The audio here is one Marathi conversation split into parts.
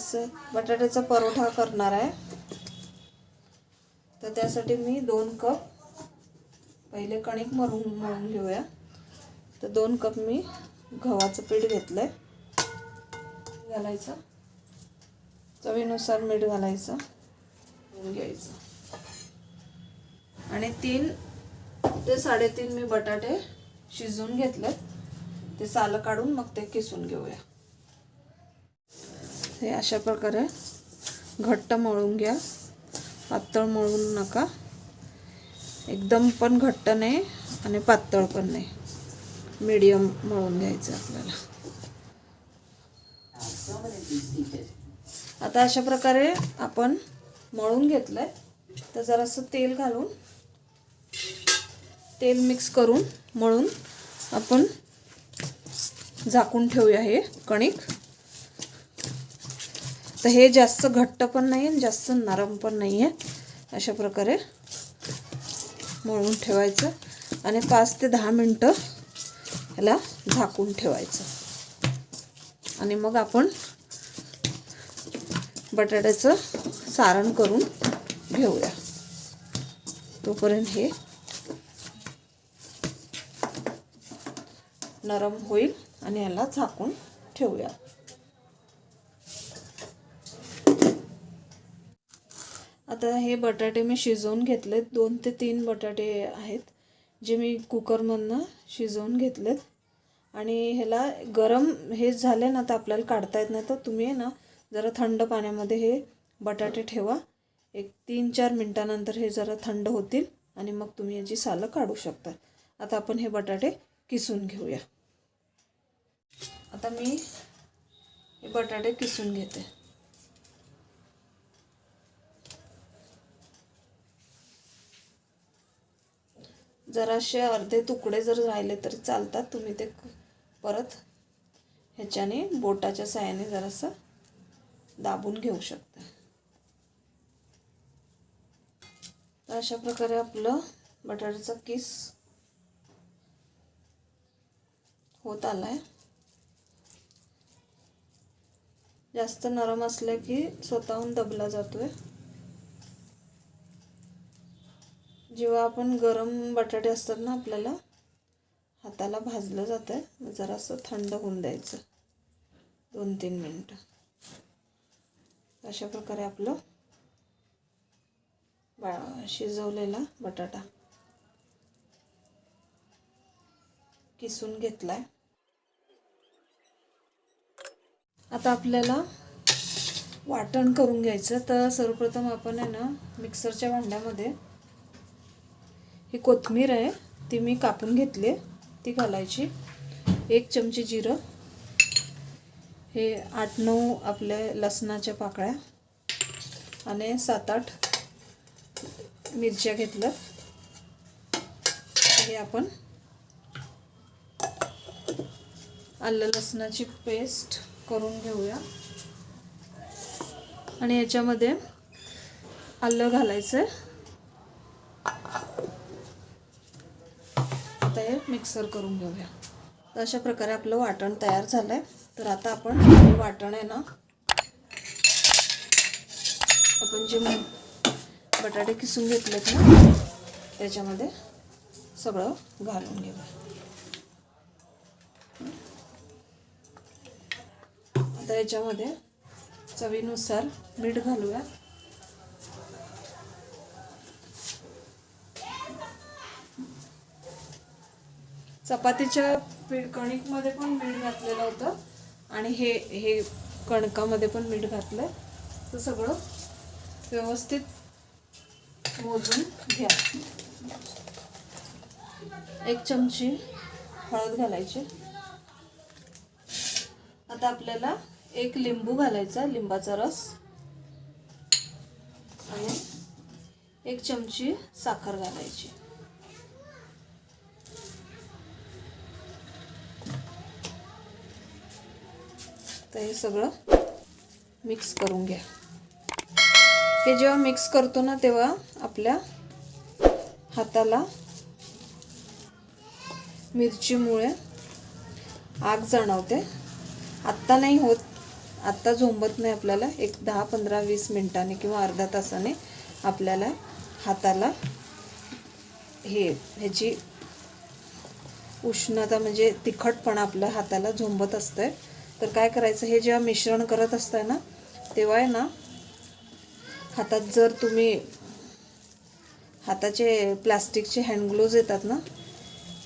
आज बटाट्याचा परोठा करणार आहे. तर त्यासाठी मी दोन कप पहिले कणिक मरून मळून घेऊया. तर दोन कप मी गव्हाचं पीठ घेतलं आहे घालायचं. चवीनुसार मीठ घालायचं. घ्यायचं. आणि तीन ते साडेतीन मी बटाटे शिजवून घेतलेत. ते सालं काढून मग ते किसून घेऊया. हे अशा प्रकारे घट्ट मळून घ्या. पातळ मळून नका. एकदम पण घट्ट नाही आणि पातळ पण नाही. मीडियम मळून घ्यायचं आपल्याला. आता अशा प्रकारे आपण मळून घेतलंय. तर जरासं तेल घालून तेल मिक्स करून मळून आपण झाकून ठेवूया हे कणिक. तर हे जास्त घट्ट पण नाही आणि जास्त नरम पण नाही आहे अशा प्रकारे मळून ठेवायचं आणि पाच ते दहा मिनटं ह्याला झाकून ठेवायचं. आणि मग आपण बटाट्याचं सारण करून घेऊया. तोपर्यंत हे नरम होईल आणि याला झाकून ठेवूया. आता हे बटाटे मी शिजवून घेतलेत. दोन ते तीन बटाटे आहेत जे मी कुकरमधनं शिजवून घेतलेत. आणि ह्याला गरम हे झाले ना तर आपल्याला काढता येत नाही. तर तुम्ही आहे ना जरा थंड पाण्यामध्ये हे बटाटे ठेवा. एक तीन चार मिनटानंतर हे जरा थंड होतील आणि मग तुम्ही याची सालं काढू शकता. आता आपण हे बटाटे किसून घेऊया. आता मी हे बटाटे किसून घेते. जराशे अर्धे तुकडे जर राहिले तरी चालतात. तुम्ही ते परत ह्याच्याने बोटाच्या साह्याने जरासं दाबून घेऊ शकता. तर अशा प्रकारे आपलं बटाट्याचा किस होत आलाय. जास्त नरम असले की स्वतःहून दबला जातोय. जेव्हा आपण गरम बटाटे असतात ना आपल्याला हाताला भाजलं जातं आहे जरासं थंड होऊन द्यायचं. दोन तीन मिनटं. अशा प्रकारे आपलं बा शिजवलेला बटाटा किसून घेतला आहे आता आपल्याला वाटण करून घ्यायचं. तर सर्वप्रथम आपण आहे ना मिक्सरच्या भांड्यामध्ये ही कोथमीर आहे ती मी कापून घेतली ती घालायची. एक चमची जिरं. हे आठ नऊ आपल्या लसणाच्या पाकळ्या. आणि सात आठ मिरच्या घेतल्या. हे आपण आलं लसणाची पेस्ट करून घेऊया. आणि याच्यामध्ये आलं घालायचं आता हे मिक्सर करून घेऊया. तर अशा प्रकारे आपलं वाटण तयार झालं आहे तर आता आपण वाटण आहे ना आपण जे बटाटे किसून घेतलेत ना त्याच्यामध्ये सगळं घालून घेऊया. आता याच्यामध्ये चवीनुसार मीठ घालूया. चपातीच्या पीठ कणिकमध्ये पण मीठ घातलेलं होतं. आणि हे हे कणकामध्ये पण मीठ घातलं तर सगळं व्यवस्थित मोजून घ्या. एक चमची हळद घालायची. आता आपल्याला एक लिंबू घालायचा लिंबाचा रस. आणि एक चमची साखर घालायची. तर हे सगळं मिक्स करून घ्या. हे जेव्हा मिक्स करतो ना तेव्हा आपल्या हाताला मिरचीमुळे आग जाणवते. आत्ता नाही होत. आत्ता झोंबत नाही आपल्याला. एक दहा पंधरा वीस मिनटाने किंवा अर्धा तासाने आपल्याला हाताला हे ह्याची उष्णता म्हणजे तिखटपणा आपल्या हाताला झोंबत असतंय. तर काय करायचं हे जेव्हा मिश्रण करत असताय ना तेव्हा आहे ना हातात जर तुम्ही हाताचे प्लास्टिकचे हँडग्लोव्ज येतात ना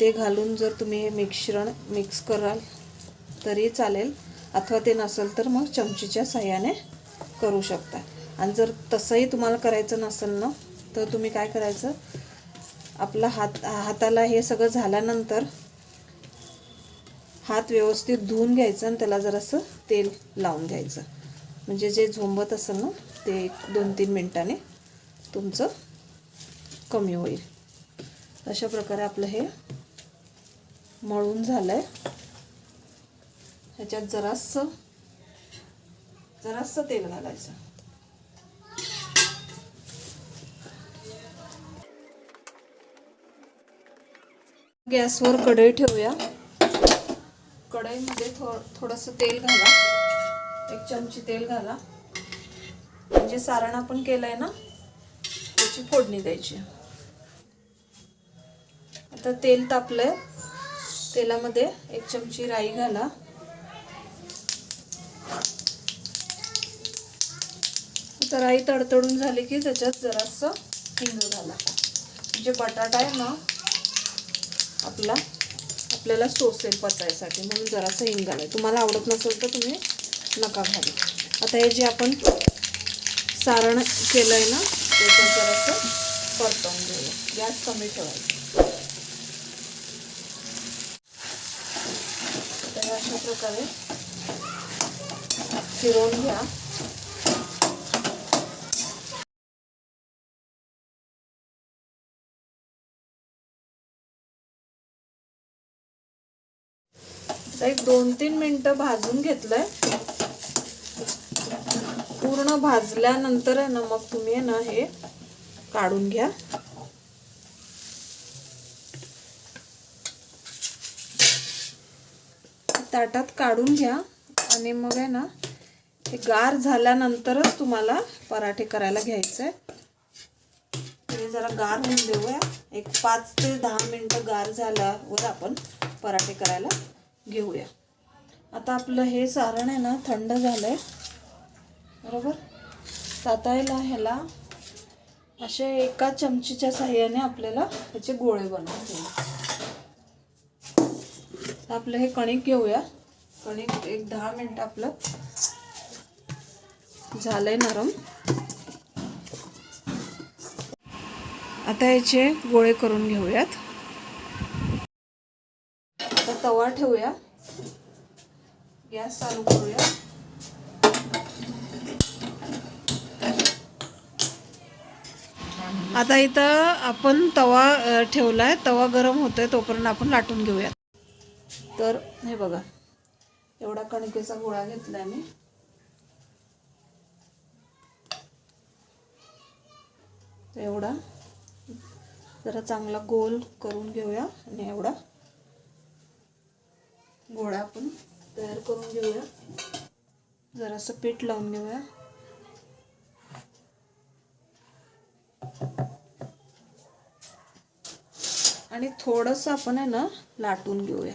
ते घालून जर तुम्ही हे मिश्रण मिक्स कराल तरी चालेल. अथवा ते नसेल तर मग चमचीच्या साह्याने करू शकता. आणि जर तसंही तुम्हाला करायचं नसेल ना तर तुम्ही काय करायचं आपला हात हाताला हे सगळं झाल्यानंतर हात व्यवस्थित धुवून घ्यायचं आणि त्याला जरासं तेल लावून घ्यायचं. म्हणजे जे झोंबत असेल ना ते एक दोन तीन मिनटाने तुमचं कमी होईल. अशा प्रकारे आपलं हे मळून झालं आहे ह्याच्यात जरासं जरासं तेल घालायचं. गॅसवर कढई ठेवूया. कढईमध्ये थो थोडंसं तेल घाला. एक चमची तेल घाला. म्हणजे सारण आपण आहे ना त्याची फोडणी द्यायची. आता तेल तापलंय. तेलामध्ये एक चमची राई घाला. आता राई तडतडून झाली की त्याच्यात जरासं हिंदू घाला. म्हणजे बटाटा आहे ना आपला आपल्याला सोसेल पचायसाठी म्हणून जरासं हिंग आहे तुम्हाला आवडत नसेल तर तुम्ही नका घालू. आता हे जे आपण सारण केलं आहे ना त्याच्यात जरासं परतवून घेऊया. गॅस कमी ठेवायचा. तर अशा प्रकारे फिरवून घ्या. एक दोन तीन मिनटं भाजून घेतलंय. पूर्ण भाजल्यानंतर आहे ना मग तुम्ही आहे ना हे काढून घ्या. ताटात काढून घ्या आणि मग आहे ना हे गार झाल्यानंतरच तुम्हाला पराठे करायला घ्यायचे हे जरा गार होऊन देऊया. एक पाच ते दहा मिनटं गार झाल्यावर आपण पराठे करायला घेऊया. आता आपलं हे सारण आहे ना थंड झालं आहे बरोबर? तातायला आता ह्याला असे एका चमचीच्या साह्याने आपल्याला त्याचे गोळे बनवून आपलं हे कणिक घेऊया. कणिक एक दहा मिनटं आपलं झालं आहे नरम. आता याचे गोळे करून घेऊयात. तवा ठेवूया. गॅस चालू करूया. आता इथं आपण तवा ठेवला आहे तवा गरम होतोय तोपर्यंत आपण लाटून घेऊया तर हे बघा एवढा कणकेचा गोळा घेतलाय मी. एवढा. जरा चांगला गोल करून घेऊया आणि एवढा. गोळा आपण तयार करून घेऊया. जरासं पीठ लावून घेऊया. आणि थोडंसं आपण आहे ना लाटून घेऊया.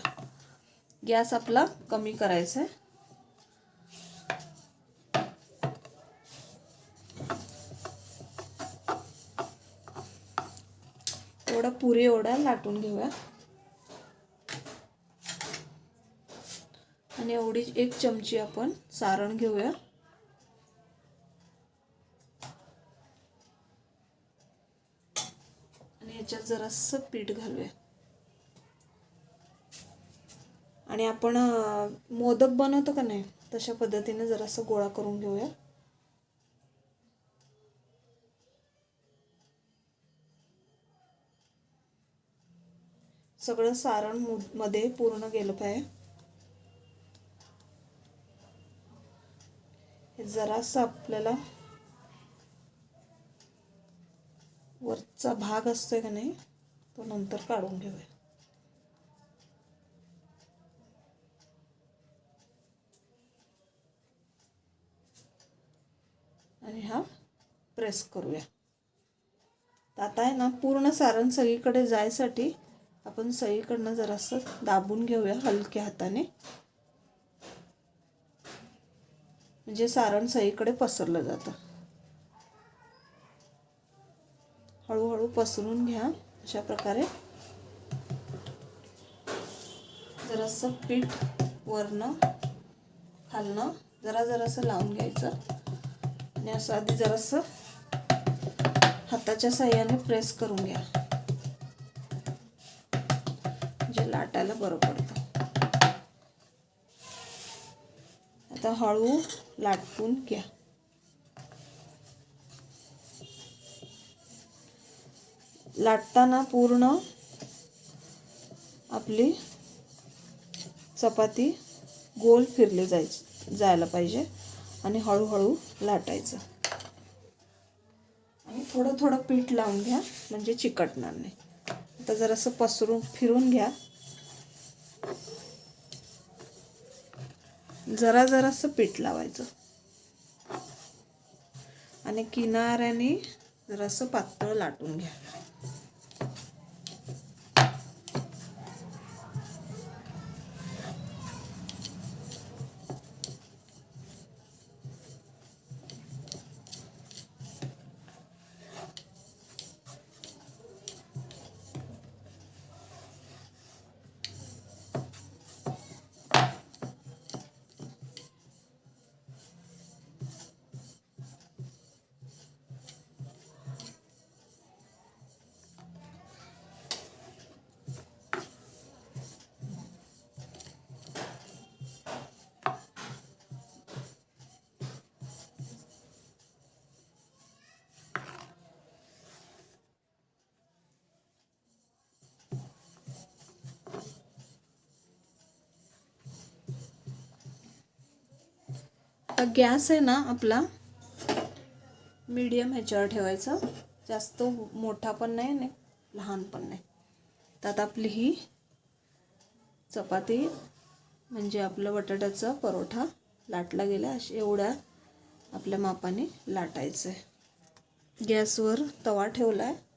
गॅस आपला कमी करायचा आहे. थोडा पुरी एवढा लाटून घेऊया. आणि एवढी एक चमची आपण सारण घेऊया. आणि ह्याच्यात जरासं पीठ घालूया. आणि आपण मोदक बनवतो का नाही तशा पद्धतीने जरासं गोळा करून घेऊया. सगळं सारण मु- मध्ये पूर्ण गेलं पाहिजे. जरासा आपल्याला वरचा भाग असतोय का नाही तो नंतर काढून घेऊया. आणि हा प्रेस करूया. आता आहे ना पूर्ण सारण सगळीकडे जायसाठी आपण सगळीकडनं जरासं दाबून घेऊया हलक्या हाताने. म्हणजे सारण सगळीकडे पसरलं जातं. हळूहळू पसरून घ्या अशा प्रकारे. जरासं पीठ वरनं खालनं जरा जरासं लावून घ्यायचं. आणि असं आधी जरासं हाताच्या साह्याने प्रेस करून घ्या. म्हणजे लाटायला बरं पडतं. आता हळू लाटून घ्या. लाटताना पूर्ण आपली चपाती गोल फिरली जायची जायला पाहिजे आणि हळूहळू लाटायचं. आणि थोडं थोडं पीठ लावून घ्या म्हणजे चिकटणार नाही. आता जरासं पसरून फिरून घ्या. जरा जरासं पीठ लावायचं. आणि किनाऱ्याने जरासं पातळ लाटून घ्या. गॅस आहे ना आपला. मीडियम ह्याच्यावर ठेवायचं. जास्त मोठा पण नाही आणि लहान पण नाही. तर आता आपली ही चपाती म्हणजे आपलं बटाट्याचा परोठा लाटला गेला. अशी एवढ्या आपल्या मापाने लाटायचं आहे. गॅसवर तवा ठेवला आहे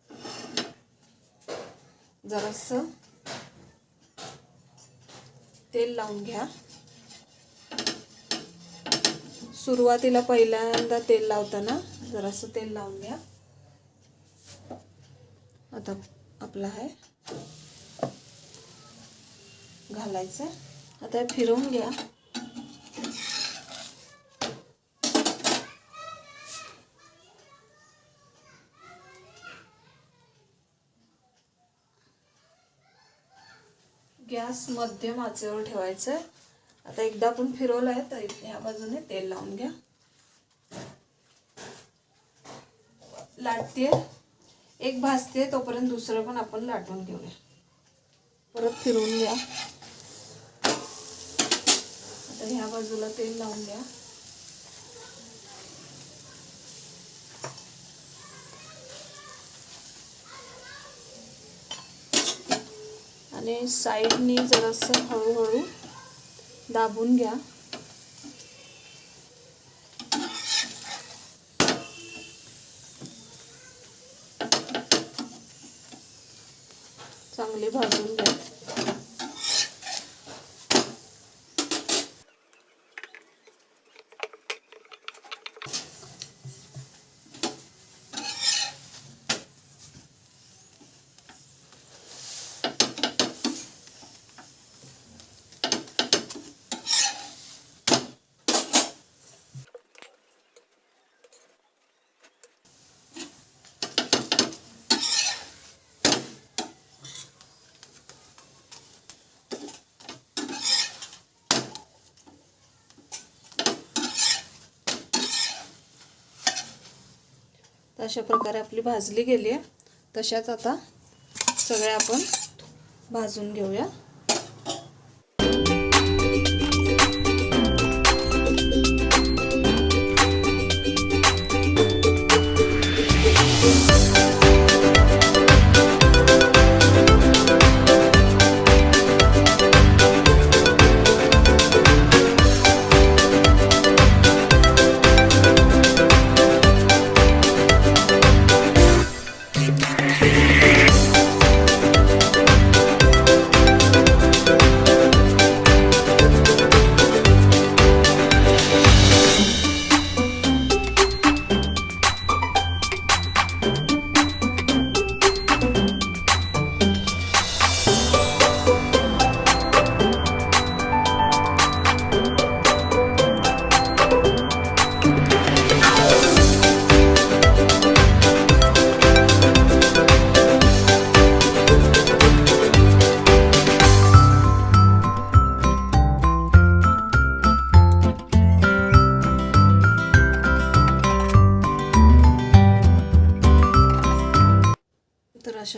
जरासं तेल लावून घ्या. सुरुवातीला पहिल्यांदा तेल लावताना जरासं तेल लावून घ्या. आता आपला आहे घालायचं आता हे फिरवून घ्या. गॅस मध्यम आचेवर ठेवायचं आहे आता एकदा आपण फिरवलं आहे तर ह्या बाजूने तेल लावून घ्या. लाटते एक भाजते तोपर्यंत दुसरं पण आपण लाटून घेऊया. परत फिरवून घ्या. आता ह्या बाजूला तेल लावून घ्या. आणि साईडनी जरासं हळूहळू दाबून घ्या चांगली भाजून घ्या तर अशा प्रकारे आपली भाजली गेली आहे. तशाच आता सगळ्या आपण भाजून घेऊया.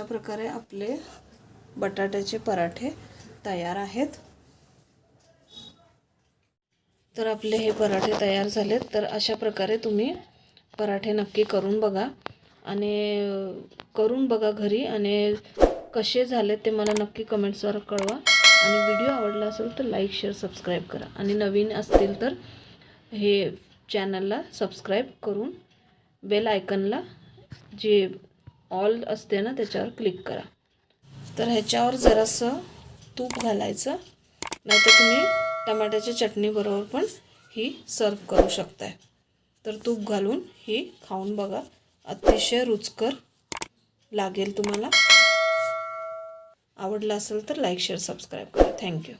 प्रकारे आपले बटाट्याचे पराठे तयार आहेत. तर आपले हे पराठे तयार झालेत. तर अशा प्रकारे तुम्ही पराठे नक्की करून बघा. आणि करून बघा घरी. आणि कसे झाले ते मला नक्की कमेंट्सवर कळवा. आणि व्हिडिओ आवडला असेल तर लाईक शेअर सबस्क्राईब करा. आणि नवीन असतील तर हे चॅनलला सबस्क्राईब करून बेल आयकनला जे ऑल असते ना त्याच्यावर क्लिक करा. तर ह्याच्यावर जरासं तूप घालायचं नाहीतर तुम्ही टमाट्याच्या चटणीबरोबर पण ही सर्व करू शकताय. तर तूप घालून ही खाऊन बघा अतिशय रुचकर लागेल तुम्हाला. आवडलं असेल तर लाईक शेअर सबस्क्राईब करा. Thank you.